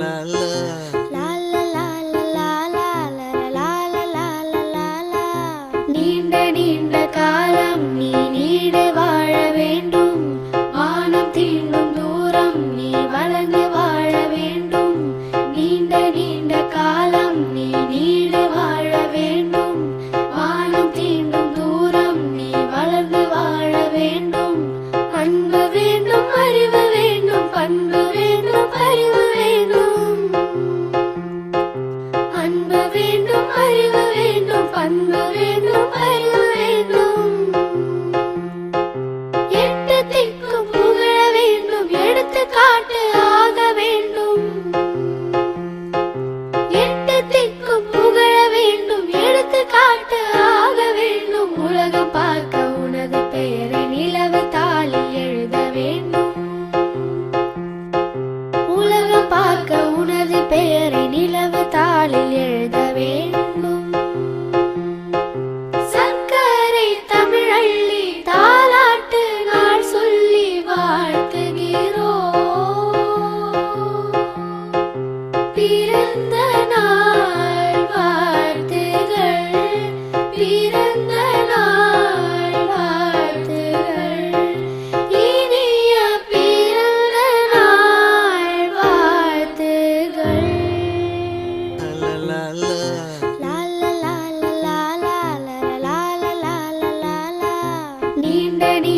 லா, லா. நீண்ட நீண்ட காலம் நீ உலகம்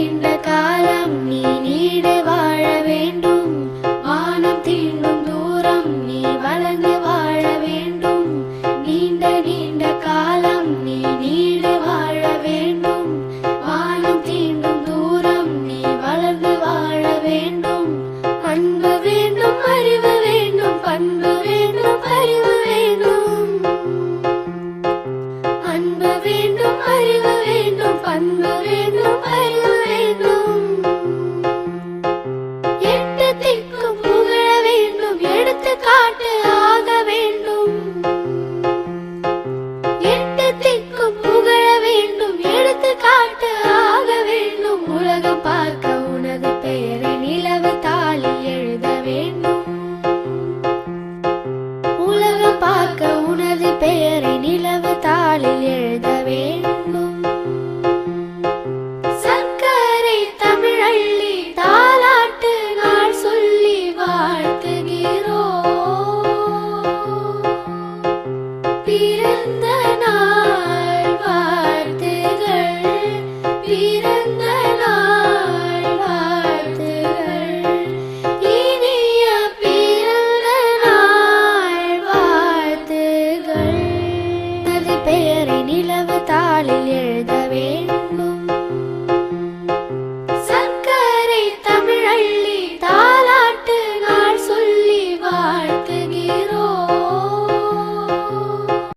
நீண்ட காலம் நீ நீடு வாழ வேண்டும். வானம் தீண்டும் தூரம் நீ வளர்ந்து உலகம் பார்க்க உனது பெயரை நிலவு தாளி எழுத வேண்டும். உலகம் பார்க்க உனது பெயரை நிலவு தாளி எழுத வேண்டும். சர்க்கரை தமிழள்ளி தாலாட்டு நாள் சொல்லி வாழ்த்துகிறோம். பிறந்த